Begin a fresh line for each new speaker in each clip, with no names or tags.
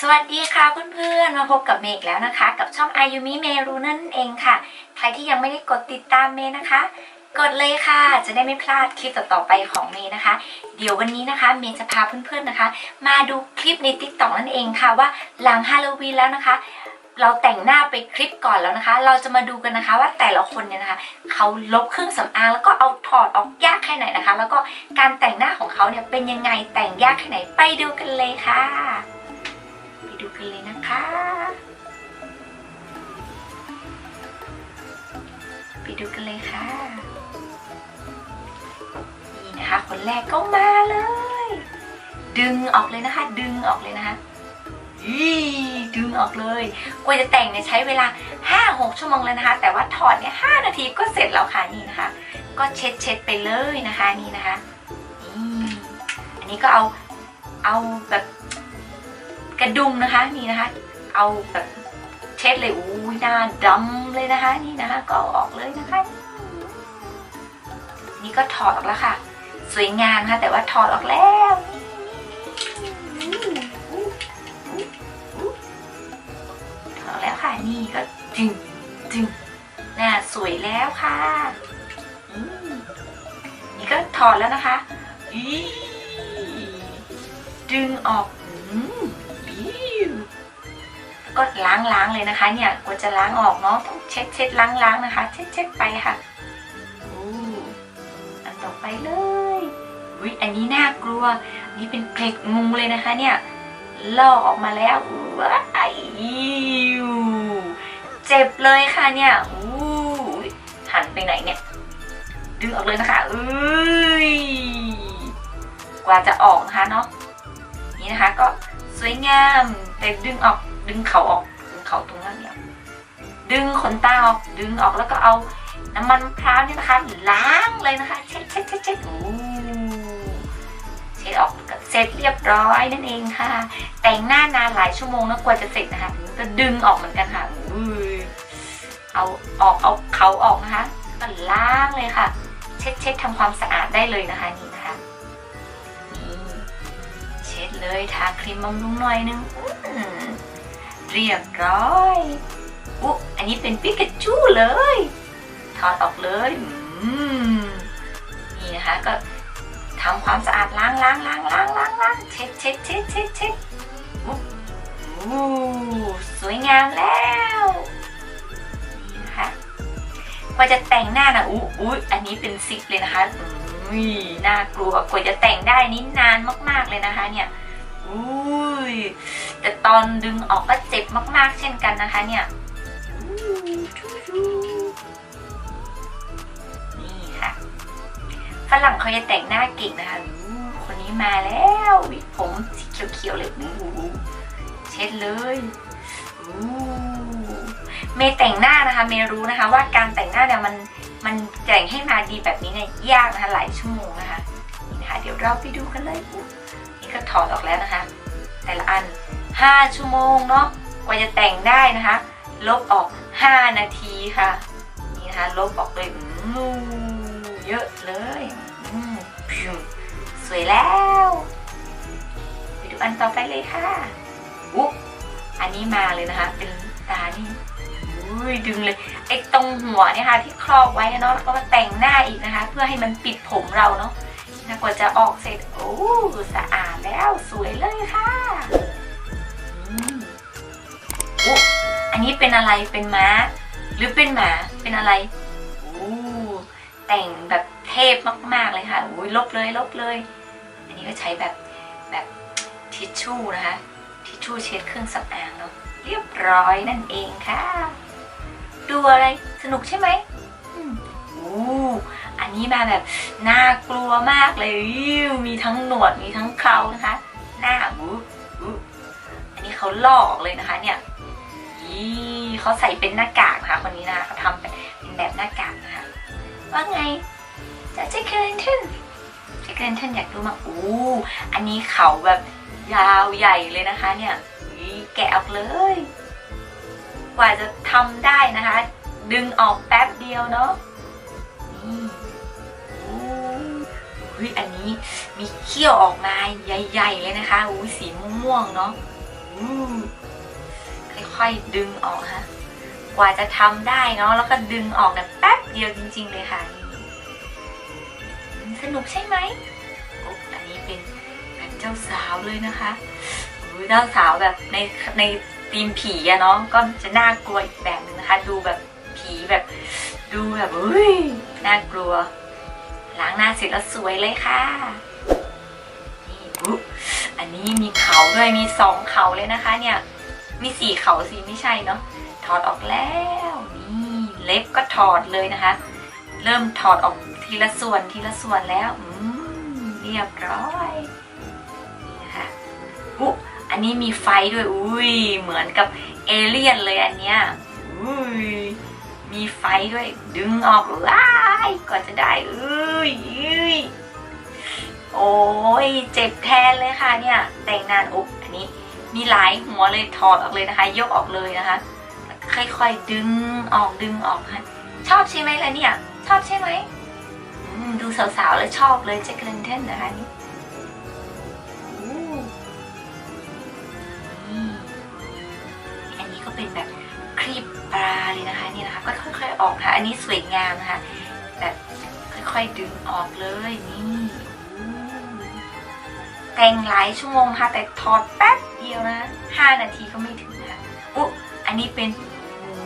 สวัสดีค่ะเพื่อนๆ มาพบกับเมย์อีกแล้วนะคะ กับช่องอายุมิเมรูนั่นเองค่ะ ใครที่ยังไม่ได้กดติดตามเมย์นะคะ กดเลยค่ะ จะได้ไม่พลาดคลิปต่อๆไปของเมย์นะคะ เดี๋ยววันนี้นะคะเมย์จะพาเพื่อนๆนะคะ มาดูคลิปในติ๊กต็อกนั่นเองค่ะว่าหลังฮาโลวีนแล้วนะคะ เราแต่งหน้าไปคลิปก่อนแล้วนะคะ เราจะมาดูกันนะคะว่าแต่ละคนเนี่ยนะคะเขาลบเครื่องสำอางแล้วก็เอาถอดออกยากแค่ไหนนะคะ แล้วก็การแต่งหน้าของเขาเนี่ยเป็นยังไงแต่งยากแค่ไหนไปดูกันเลยค่ะ กันเลยนะคะ ไปดูกันเลยค่ะ นี่นะคะคนแรกก็มาเลย ดึงออกเลยนะคะ ดึงออกเลยนะคะอีดึงออกเลย กว่าจะแต่งเนี่ยใช้เวลา 5-6 ชั่วโมงเลยนะคะ แต่ว่าถอดเนี่ย 5 นาทีก็เสร็จแล้วค่ะนี่นะคะ ก็เช็ดเช็ดไปเลยนะคะนี่นะคะ นี่ อันนี้ก็เอา เอาแบบ กระดุมนะคะนี่นะคะ เอาแบบเช็ดเลยอู้ยหน้าดำเลยนะคะ นี่นะคะ ก็ออกเลยนะคะ นี่ก็ถอดออกแล้วค่ะ สวยงามค่ะ แต่ว่าถอดออกแล้วถอดแล้วค่ะนี่ก็จึงจึงหน้าสวยแล้วค่ะนี่ก็ถอดแล้วนะคะดึงออก ก็ล้างล้างเลยนะคะ เนี่ยกว่าจะล้างออกเนาะต้องเช็ดเช็ดล้างล้างนะคะ เช็ดเช็ดไปค่ะอู้อันต่อไปเลยวิอันนี้น่ากลัวอันนี่เป็นเกล็ดงูเลยนะคะ เนี่ยลอกออกมาแล้วว้ายอิ๊วเจ็บเลยค่ะเนี่ยอู้หันไปไหนเนี่ยดึงออกเลยนะคะเอ้ยกว่าจะออกนะคะเนาะนี่นะคะก็สวยงามแต่ดึงออก ดึงเขาออกดึงเขาตรงนั้นเนี่ยดึงขนตาออกดึงออกแล้วก็เอาน้ำมันมะพร้าวนี่นะคะล้างเลยนะคะเช็ดเช็ดเช็ดเช็ดโอ้เช็ดออกก็เสร็จเรียบร้อยนั่นเองค่ะ แต่งหน้านานหลายชั่วโมงนะกว่าจะเสร็จนะคะก็ดึงออกเหมือนกันค่ะเอาออกเอาเขาออกนะคะก็ล้างเลยค่ะ เช็ดเช็ดทำความสะอาดได้เลยนะคะนี่นะคะนี่เช็ดเลยทาครีมบำรุงหน่อยนึงอ เรียบร้อยอุ๊อันนี้เป็นปิกาจูเลยถอดออกเลยอืมนี่นะคะก็ทำความสะอาดล้างล้างล้างล้างล้างล้างเช็ดเช็ดเช็ดเช็ดเช็ดอุ๊อู้สวยงามแล้วนี่นะคะกว่าจะแต่งหน้านะอู้อู้อันนี้เป็นซิกเลยนะคะอุ้ยน่ากลัวกว่าจะแต่งได้นี่นานมากๆเลยนะคะ เนี่ยอุ้ ย แต่ตอนดึงออกก็เจ็บมากๆ เช่นกันนะคะเนี่ยนี่ค่ะฝรั่งเขาจะแต่งหน้าเก่งนะคะอู้คนนี้มาแล้ววิผมสีเขียวๆเลยเช็ดเลยเมย์แต่งหน้านะคะ เมย์รู้นะคะ ว่าการแต่งหน้าเนี่ยมันมันแต่งให้มาดีแบบนี้เนี่ยยากนะคะหลายชั่วโมงนะคะนี่นะคะ เดี๋ยวเราไปดูกันเลยอุ๊ยนี่ก็ถอดออกแล้วนะคะ แต่ละอัน 5 ชั่วโมงเนาะกว่าจะแต่งได้นะคะ ลบออก 5 นาทีค่ะ นี่นะคะ ลบออกเลยเยอะเลยสวยแล้ว ไปดูอันต่อไปเลยค่ะอุ๊บอันนี้มาเลยนะคะ เป็นตานี่อุ้ยดึงเลยไอ้ตรงหัวเนี่ยค่ะ ที่ครอบไว้เนาะแล้วก็มาแต่งหน้าอีกนะคะ เพื่อให้มันปิดผมเราเนาะ กว่าจะออกเสร็จ โอ้สะอาดแล้วสวยเลยค่ะอืมโอ้อันนี้เป็นอะไรเป็นม้า หรือเป็นหมาเป็นอะไรโอ้แต่งแบบเทพมากๆเลยค่ะอุ้ยลบเลยลบเลย อันนี้ก็ใช้แบบแบบทิชชู่นะคะ ทิชชู่เช็ดเครื่องสำอางเนาะเรียบร้อยนั่นเองค่ะ ดูอะไรสนุกใช่ไหมอืมอู้ นนี้มาแบบน่ากลัวมากเลยอิ๊วมีทั้งหนวดมีทั้งเครานะคะ หน้าอู้อู้อันนี้เขาหลอกเลยนะคะ เนี่ยอีเขาใส่เป็นหน้ากากนะคะคนนี้นะคะเขาทำเป็นแบบหน้ากากนะคะว่าไงจะเจ๊เคนทึนเจ๊เคนทึนอยากดูมากอู้อันนี้เขาแบบยาวใหญ่เลยนะคะ เนี่ยแกะออกเลย กว่าจะทำได้นะคะ ดึงออกแป๊บเดียวเนาะนี่ อุ้ยอันนี้มีเขี้ยวออกมาใหญ่ ๆ เลยนะคะอุ้ยสีม่วงๆเนาะค่อยๆดึงออกฮะกว่าจะทำได้เนาะแล้วก็ดึงออกเนี่ยแป๊บเดียวจริง ๆ เลยค่ะ สนุกใช่ไหมอันนี้เป็นแบบเจ้าสาวเลยนะคะอุ๊ยเจ้าสาวแบบในในธีมผีอะเนาะก็จะน่ากลัวอีกแบบหนึงนะคะ ดูแบบผีแบบ ดูแบบอุ้ยน่ากลัว ล้างหน้าเสร็จแล้วสวยเลยค่ะนี่อุ๊ยอันนี้มีเขาด้วยมีสองเขาเลยนะคะ เนี่ยมีสี่เขาสิไม่ใช่เนาะถอดออกแล้วนี่เล็บก็ถอดเลยนะคะ เริ่มถอดออกทีละส่วนทีละส่วนแล้วอืมเรียบร้อยนี่นะคะอุ๊อันนี้มีไฟด้วยอุ้ยเหมือนกับเอเลี่ยนเลยอันเนี้ยอุ้ยมีไฟด้วยดึงออกว้า กว่าจะได้เอ้ยโอ้ยเจ็บแทนเลยค่ะเนี่ย แต่งนานอุ๊บอันนี้มีหลายหัวเลยถอดออกเลยนะคะ ยกออกเลยนะคะ ค่อยๆดึงออกดึงออกค่ะชอบใช่ไหมล่ะเนี่ย ชอบใช่ไหมมดูสาวๆแล้วชอบเลยแจ็คเลนเทนนะคะนี่อันนี้ก็เป็นแบบครีบปลาเลยนะคะนี่นะคะ ก็ค่อยๆออกค่ะ อันนี้สวยงามนะคะ ค่อยดึงออกเลยนี่แต่งหลายชั่วโมงค่ะ แต่ถอดแป๊บเดียวนะห้านาทีก็ไม่ถึงนะคะอุ๊อันนี้เป็นหมู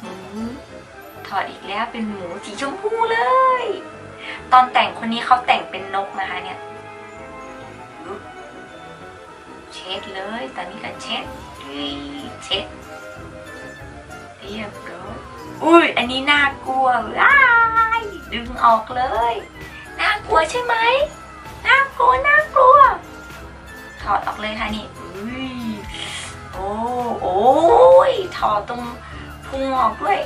หมูถอดอีกแล้วเป็นหมูสีชมพูเลย ตอนแต่งคนนี้เขาแต่งเป็นนกนะคะเนี่ยเช็ดเลย ตอนนี้ก็เช็ดเช็ดเรียบร้อยอุ้ยอันนี้น่ากลัวว้า ดึงออกเลย น่ากลัวใช่ไหม น่ากลัว น่ากลัว ถอดออกเลยค่ะนี่อุ้ยโอ้โอ้ยถอดตรงพุงออกด้วย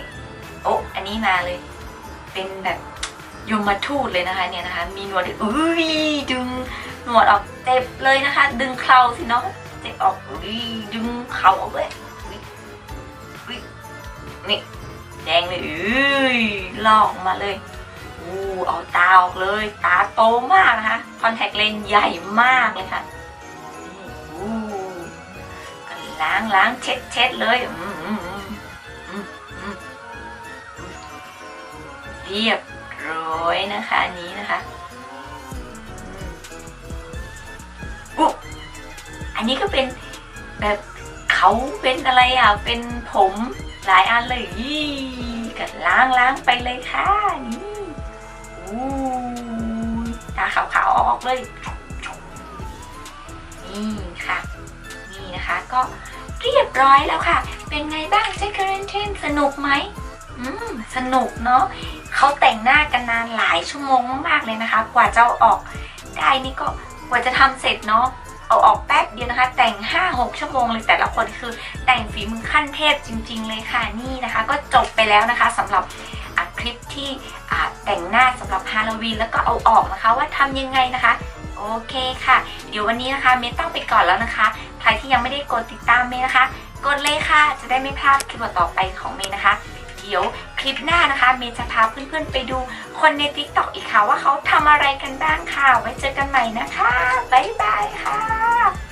โอ้อันนี้มาเลย เป็นแบบยมมาทูตเลยนะคะเนี่ยนะคะ มีหนวดอุ้ยดึงหนวดออกเจ็บเลยนะคะ ดึงเคราสิเนาะเจ็บออกอุ้ยดึงเข่าออกเลยอุ้ยอุ้ยนี่แดงเลยอุ้ยลอกมาเลย เอาตาออกเลย ตาโตมากนะคะคอนแทคเลนส์ใหญ่มากเลยค่ะนี่อู้ก็ล้างล้างเช็ดเช็ดเลยอืมอืมอืมอืมเรียบร้อยนะคะนี้นะคะอุ๊อันนี้ก็เป็นแบบเขาเป็นอะไรอะ เป็นผมหลายอันเลยยี่กัดล้างล้างไปเลยค่ะนี่ ตาขาวๆออกเลยนี่ค่ะ นี่นะคะก็เรียบร้อยแล้วค่ะ เป็นไงบ้างเจคเกอร์เรนเทนสนุกไหมอืมสนุกเนาะเขาแต่งหน้ากันนานหลายชั่วโมงมากๆเลยนะคะ กว่าจะออกได้นี่ก็กว่าจะทำเสร็จเนาะเอาออกแป๊บเดียวนะคะ แต่ง 5-6 ชั่วโมงเลยแต่ละคนคือแต่งฝีมือขั้นเทพจริง ๆ เลยค่ะนี่นะคะ ก็จบไปแล้วนะคะสำหรับคลิปที่ แต่งหน้าสำหรับฮาโลวีนแล้วก็เอาออกนะคะว่าทำยังไงนะคะ โอเคค่ะ เดี๋ยววันนี้นะคะเมย์ต้องไปก่อนแล้วนะคะ ใครที่ยังไม่ได้กดติดตามเมย์นะคะ กดเลยค่ะ จะได้ไม่พลาดคลิปต่อไปของเมย์นะคะ เดี๋ยวคลิปหน้านะคะเมย์จะพาเพื่อนๆไปดูคนใน t ิ k t o k อีกค่ะว่าเขาทำอะไรกันบ้างค่ะ ไว้เจอกันใหม่นะคะ บ๊ายบายค่ะ